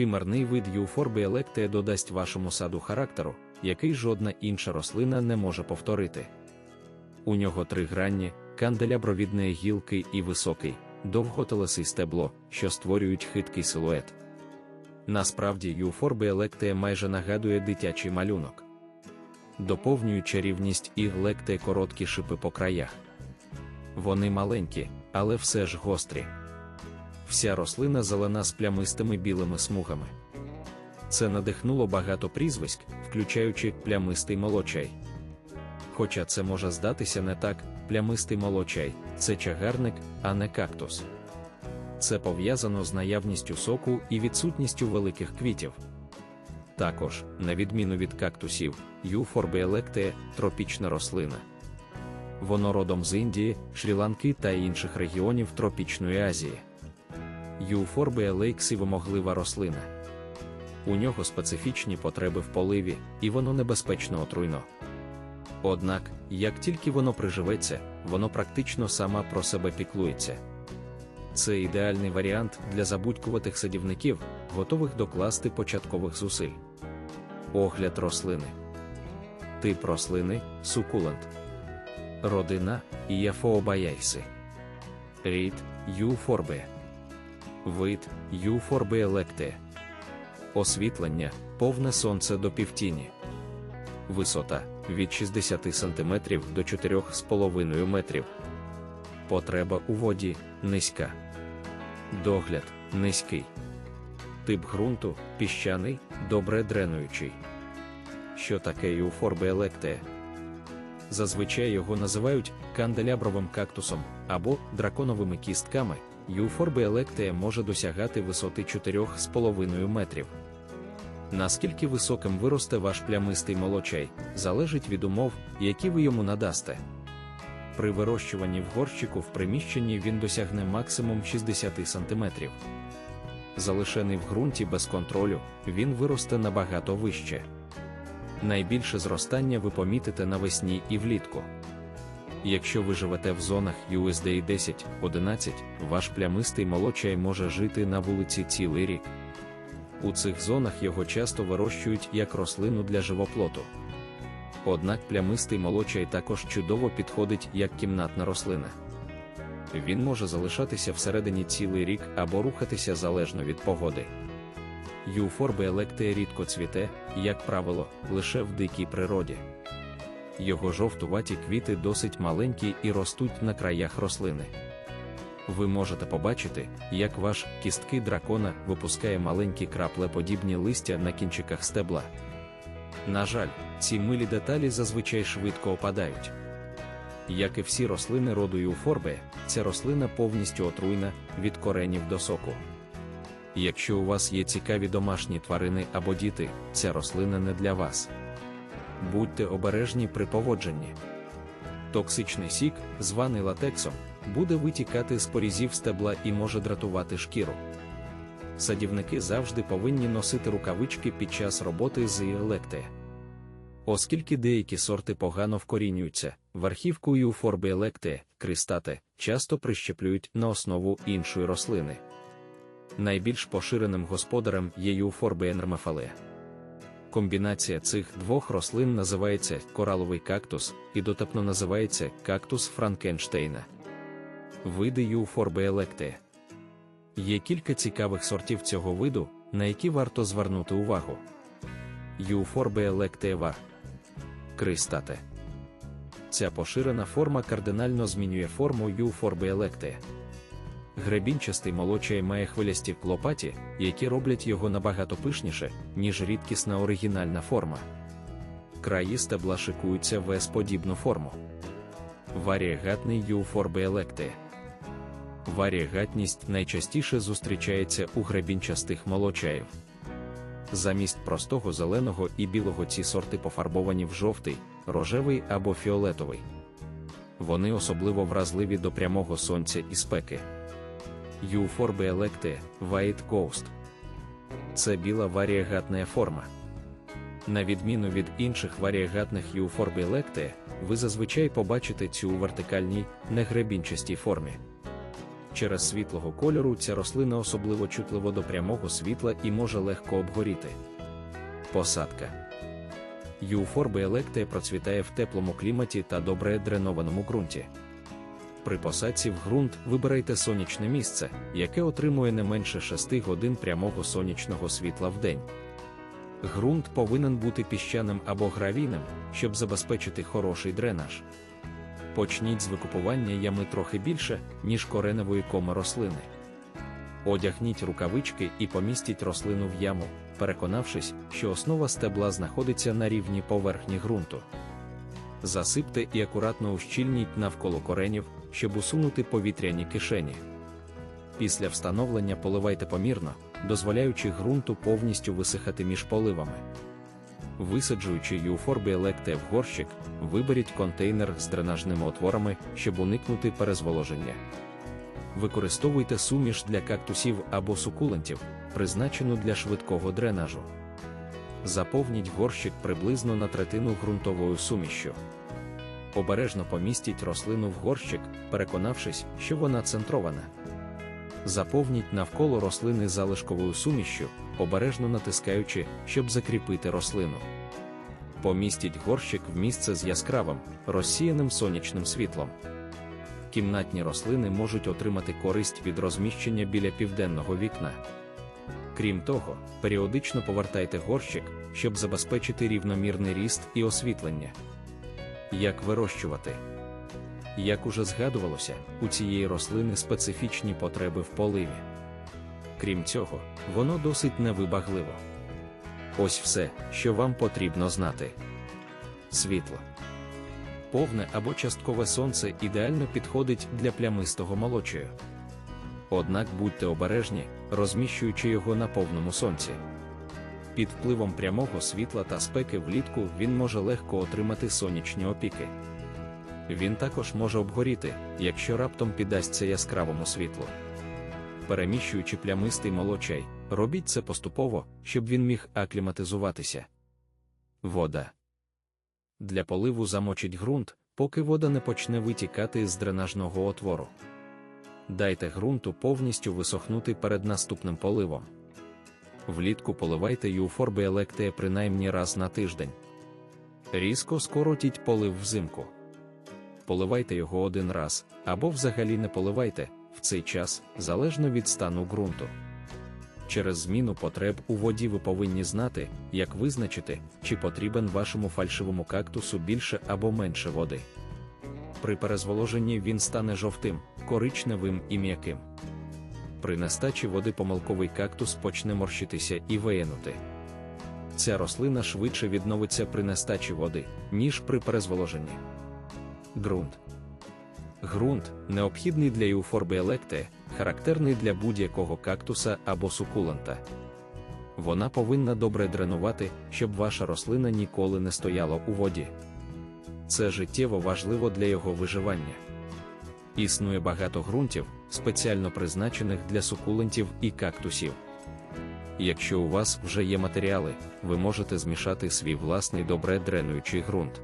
Химерний вид юфорби електея додасть вашому саду характеру, який жодна інша рослина не може повторити. У нього три гранні, канделябровідної гілки і високий, довготелесий стебло, що створюють хиткий силует. Насправді юфорби електея майже нагадує дитячий малюнок. Доповнюють чарівність і лектеє короткі шипи по краях. Вони маленькі, але все ж гострі. Вся рослина зелена з плямистими білими смугами. Це надихнуло багато прізвиськ, включаючи плямистий молочай. Хоча це може здатися не так, плямистий молочай це чагарник, а не кактус. Це пов'язано з наявністю соку і відсутністю великих квітів. Також, на відміну від кактусів, юфорби електея тропічна рослина. Воно родом з Індії, Шрі-Ланки та інших регіонів Тропічної Азії. Юфорби елейксі вимоглива рослина. У нього специфічні потреби в поливі, і воно небезпечно отруйно. Однак, як тільки воно приживеться, воно практично сама про себе піклується. Це ідеальний варіант для забудькуватих садівників, готових докласти початкових зусиль. Огляд рослини. Тип рослини сукулент. Родина Іяфообаяйси. Рід Юфорбе. Вид Юфорбе електе. Освітлення повне сонце до півтіні. Висота від 60 см до 4,5 метрів. Потреба у воді низька. Догляд низький. Тип ґрунту піщаний, добре дренуючий. Що таке юфорби електея? Зазвичай його називають канделябровим кактусом або драконовими кістками. Юфорби електея може досягати висоти 4,5 метрів. Наскільки високим виросте ваш плямистий молочай, залежить від умов, які ви йому надасте. При вирощуванні в горщику в приміщенні він досягне максимум 60 см. Залишений в ґрунті без контролю, він виросте набагато вище. Найбільше зростання ви помітите навесні і влітку. Якщо ви живете в зонах USDA 10-11, ваш плямистий молочай може жити на вулиці цілий рік. У цих зонах його часто вирощують як рослину для живоплоту. Однак плямистий молочай також чудово підходить як кімнатна рослина. Він може залишатися всередині цілий рік або рухатися залежно від погоди. Юфорби електея рідко цвіте, як правило, лише в дикій природі. Його жовтуваті квіти досить маленькі і ростуть на краях рослини. Ви можете побачити, як ваш кістки дракона випускає маленькі краплеподібні листя на кінчиках стебла. На жаль, ці милі деталі зазвичай швидко опадають. Як і всі рослини роду Юфорбе, ця рослина повністю отруйна від коренів до соку. Якщо у вас є цікаві домашні тварини або діти, ця рослина не для вас. Будьте обережні при поводженні. Токсичний сік, званий латексом, буде витікати з порізів стебла і може дратувати шкіру. Садівники завжди повинні носити рукавички під час роботи з електе. Оскільки деякі сорти погано вкорінюються, верхівку юфорби електе, кристате, часто прищеплюють на основу іншої рослини. Найбільш поширеним господарем є юфорби енермефалея. Комбінація цих двох рослин називається кораловий кактус і дотепно називається кактус Франкенштейна. Види юфорби електе. Є кілька цікавих сортів цього виду, на які варто звернути увагу. Юфорби електева. Кристате. Ця поширена форма кардинально змінює форму юфорби електе. Гребінчастий молочай має хвилясті клопаті, які роблять його набагато пишніше, ніж рідкісна оригінальна форма. Краї стебла шикуються в S-подібну форму. Варієгатний юфорби електе. Варієгатність найчастіше зустрічається у гребінчастих молочаїв. Замість простого зеленого і білого ці сорти пофарбовані в жовтий, рожевий або фіолетовий. Вони особливо вразливі до прямого сонця і спеки. Юфорби електе White Ghost. Це біла варієгатна форма. На відміну від інших варієгатних юфорби електе, ви зазвичай побачите цю у вертикальній, негребінчастій формі. Через світлого кольору ця рослина особливо чутливо до прямого світла і може легко обгоріти. Посадка Юфорби електея процвітає в теплому кліматі та добре дренованому ґрунті. При посадці в ґрунт вибирайте сонячне місце, яке отримує не менше 6 годин прямого сонячного світла в день. Ґрунт повинен бути піщаним або гравійним, щоб забезпечити хороший дренаж. Почніть з викупування ями трохи більше, ніж кореневої коми рослини. Одягніть рукавички і помістіть рослину в яму, переконавшись, що основа стебла знаходиться на рівні поверхні ґрунту. Засипте і акуратно ущільніть навколо коренів, щоб усунути повітряні кишені. Після встановлення поливайте помірно, дозволяючи ґрунту повністю висихати між поливами. Висаджуючи юфорбі електе в горщик, виберіть контейнер з дренажними отворами, щоб уникнути перезволоження. Використовуйте суміш для кактусів або сукулентів, призначену для швидкого дренажу. Заповніть горщик приблизно на третину ґрунтовою сумішшю. Обережно помістіть рослину в горщик, переконавшись, що вона центрована. Заповніть навколо рослини залишковою сумішшю, обережно натискаючи, щоб закріпити рослину. Помістіть горщик в місце з яскравим, розсіяним сонячним світлом. Кімнатні рослини можуть отримати користь від розміщення біля південного вікна. Крім того, періодично повертайте горщик, щоб забезпечити рівномірний ріст і освітлення. Як вирощувати? Як уже згадувалося, у цієї рослини специфічні потреби в поливі. Крім цього, воно досить невибагливо. Ось все, що вам потрібно знати. Світло. Повне або часткове сонце ідеально підходить для плямистого молочою. Однак будьте обережні, розміщуючи його на повному сонці. Під впливом прямого світла та спеки влітку він може легко отримати сонячні опіки. Він також може обгоріти, якщо раптом піддасться яскравому світлу. Переміщуючи плямистий молочай, робіть це поступово, щоб він міг акліматизуватися. Вода. Для поливу замочіть ґрунт, поки вода не почне витікати з дренажного отвору. Дайте ґрунту повністю висохнути перед наступним поливом. Влітку поливайте юфорби електея принаймні раз на тиждень. Різко скоротіть полив взимку. Поливайте його один раз, або взагалі не поливайте в цей час, залежно від стану ґрунту. Через зміну потреб у воді ви повинні знати, як визначити, чи потрібен вашому фальшивому кактусу більше або менше води. При перезволоженні він стане жовтим, коричневим і м'яким. При нестачі води помилковий кактус почне морщитися і виянути. Ця рослина швидше відновиться при нестачі води, ніж при перезволоженні. Ґрунт. Ґрунт, необхідний для еуфорби електе, характерний для будь-якого кактуса або сукулента. Вона повинна добре дренувати, щоб ваша рослина ніколи не стояла у воді. Це життєво важливо для його виживання. Існує багато ґрунтів, спеціально призначених для сукулентів і кактусів. Якщо у вас вже є матеріали, ви можете змішати свій власний добре дренуючий ґрунт.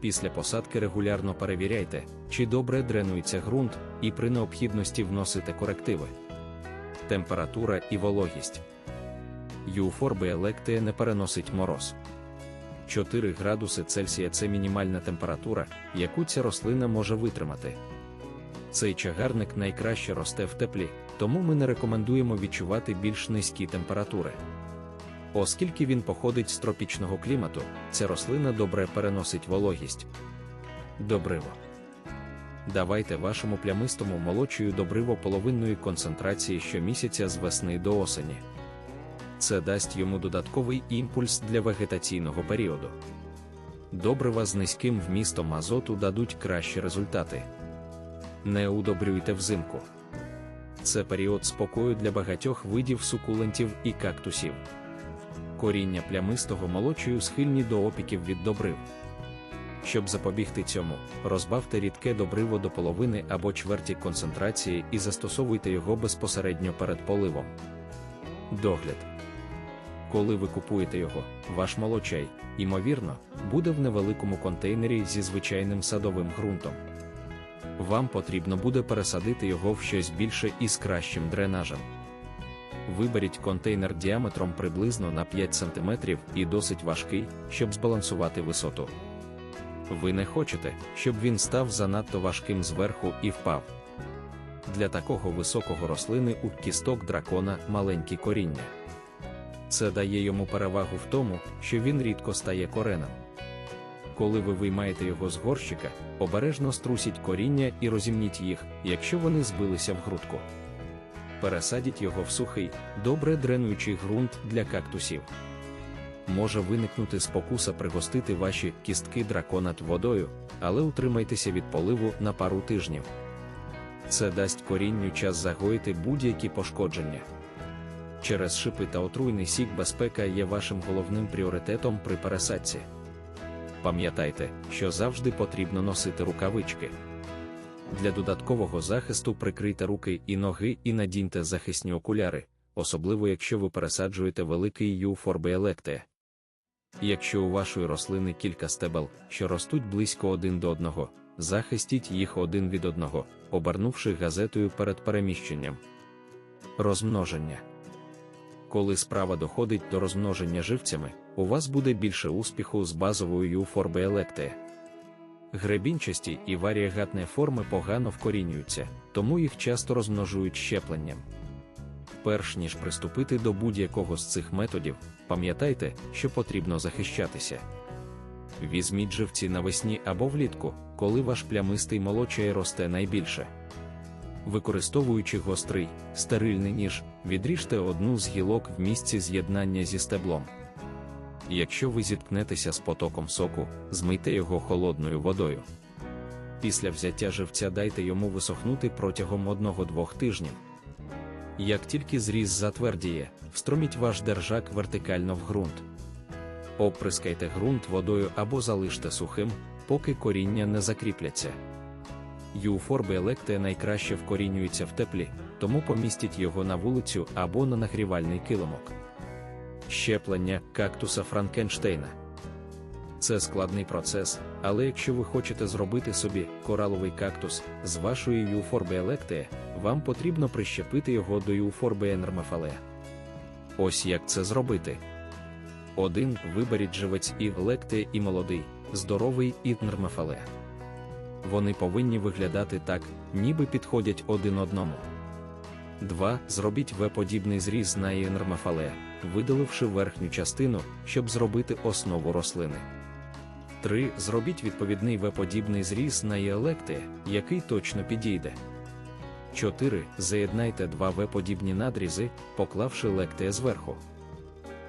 Після посадки регулярно перевіряйте, чи добре дренується ґрунт, і при необхідності вносите корективи. Температура і вологість. Юфорби електея не переносить мороз. 4 градуси Цельсія це мінімальна температура, яку ця рослина може витримати. Цей чагарник найкраще росте в теплі, тому ми не рекомендуємо відчувати більш низькі температури. Оскільки він походить з тропічного клімату, ця рослина добре переносить вологість. Добриво. Давайте вашому плямистому молочою добриво половинної концентрації щомісяця з весни до осені. Це дасть йому додатковий імпульс для вегетаційного періоду. Добрива з низьким вмістом азоту дадуть кращі результати. Не удобрюйте взимку. Це період спокою для багатьох видів сукулентів і кактусів. Коріння плямистого молочою схильні до опіків від добрив. Щоб запобігти цьому, розбавте рідке добриво до половини або чверті концентрації і застосовуйте його безпосередньо перед поливом. Догляд. Коли ви купуєте його, ваш молочай, ймовірно, буде в невеликому контейнері зі звичайним садовим ґрунтом. Вам потрібно буде пересадити його в щось більше із кращим дренажем. Виберіть контейнер діаметром приблизно на 5 см і досить важкий, щоб збалансувати висоту. Ви не хочете, щоб він став занадто важким зверху і впав. Для такого високого рослини у кісток дракона маленькі коріння. Це дає йому перевагу в тому, що він рідко стає коренем. Коли ви виймаєте його з горщика, обережно струсіть коріння і розімніть їх, якщо вони збилися в грудку. Пересадіть його в сухий, добре дренуючий ґрунт для кактусів. Може виникнути спокуса пригостити ваші кістки драконат водою, але утримайтеся від поливу на пару тижнів. Це дасть корінню час загоїти будь-які пошкодження. Через шипи та отруйний сік безпека є вашим головним пріоритетом при пересадці. Пам'ятайте, що завжди потрібно носити рукавички. Для додаткового захисту прикрийте руки і ноги і надіньте захисні окуляри, особливо якщо ви пересаджуєте великий юфорби електе. Якщо у вашої рослини кілька стебел, що ростуть близько один до одного, захистіть їх один від одного, обернувши газетою перед переміщенням. Розмноження. Коли справа доходить до розмноження живцями, у вас буде більше успіху з базовою юфорби електе. Гребінчасті і варіагатні форми погано вкорінюються, тому їх часто розмножують щепленням. Перш ніж приступити до будь-якого з цих методів, пам'ятайте, що потрібно захищатися. Візьміть живці навесні або влітку, коли ваш плямистий молочай росте найбільше. Використовуючи гострий, стерильний ніж, відріжте одну з гілок в місці з'єднання зі стеблом. Якщо ви зіткнетеся з потоком соку, змийте його холодною водою. Після взяття живця дайте йому висохнути протягом 1-2 тижнів. Як тільки зріз затвердіє, встроміть ваш держак вертикально в ґрунт. Оприскайте ґрунт водою або залиште сухим, поки коріння не закріпляться. Юфорби електе найкраще вкорінюються в теплі, тому помістіть його на вулицю або на нагрівальний килимок. Щеплення кактуса Франкенштейна. Це складний процес, але якщо ви хочете зробити собі кораловий кактус з вашої юфорби електеє, вам потрібно прищепити його до юфорби енермефалея. Ось як це зробити. 1. Виберіть живець і лекте і молодий, здоровий і нермефалея. Вони повинні виглядати так, ніби підходять один одному. 2. Зробіть В-подібний зріз на єнермефалея, видаливши верхню частину, щоб зробити основу рослини. 3. Зробіть відповідний В-подібний зріз на єлекте, який точно підійде. 4. Заєднайте два В-подібні надрізи, поклавши лектея зверху.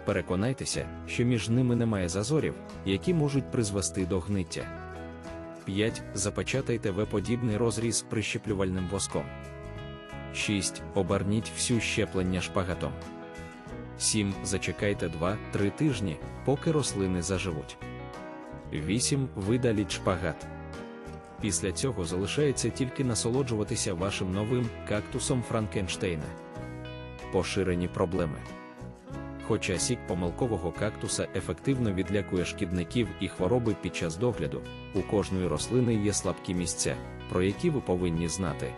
Переконайтеся, що між ними немає зазорів, які можуть призвести до гниття. 5. Запечатайте В-подібний розріз прищеплювальним воском. 6. Оберніть всю щеплення шпагатом. 7. Зачекайте 2-3 тижні, поки рослини заживуть. 8. Видаліть шпагат. Після цього залишається тільки насолоджуватися вашим новим кактусом Франкенштейна. Поширені проблеми. Хоча сік помилкового кактуса ефективно відлякує шкідників і хвороби під час догляду, у кожної рослини є слабкі місця, про які ви повинні знати.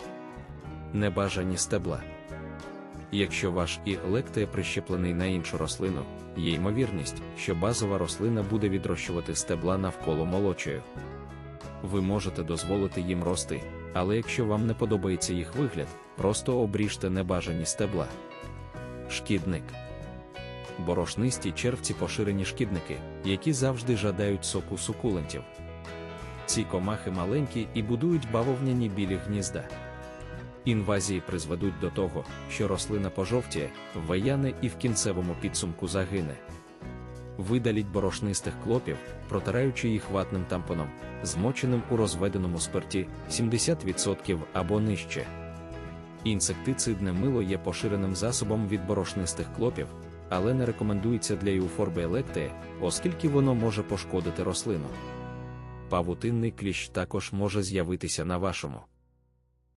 Небажані стебла. Якщо ваш і лектеє прищеплений на іншу рослину, є ймовірність, що базова рослина буде відрощувати стебла навколо молочою. Ви можете дозволити їм рости, але якщо вам не подобається їх вигляд, просто обріжте небажані стебла. Шкідник. Борошнисті червці поширені шкідники, які завжди жадають соку сукулентів. Ці комахи маленькі і будують бавовняні білі гнізда. Інвазії призведуть до того, що рослина пожовтіє, вияне і в кінцевому підсумку загине. Видаліть борошнистих клопів, протираючи їх ватним тампоном, змоченим у розведеному спирті 70% або нижче. Інсектицидне мило є поширеним засобом від борошнистих клопів, але не рекомендується для юфорби електеї, оскільки воно може пошкодити рослину. Павутинний кліщ також може з'явитися на вашому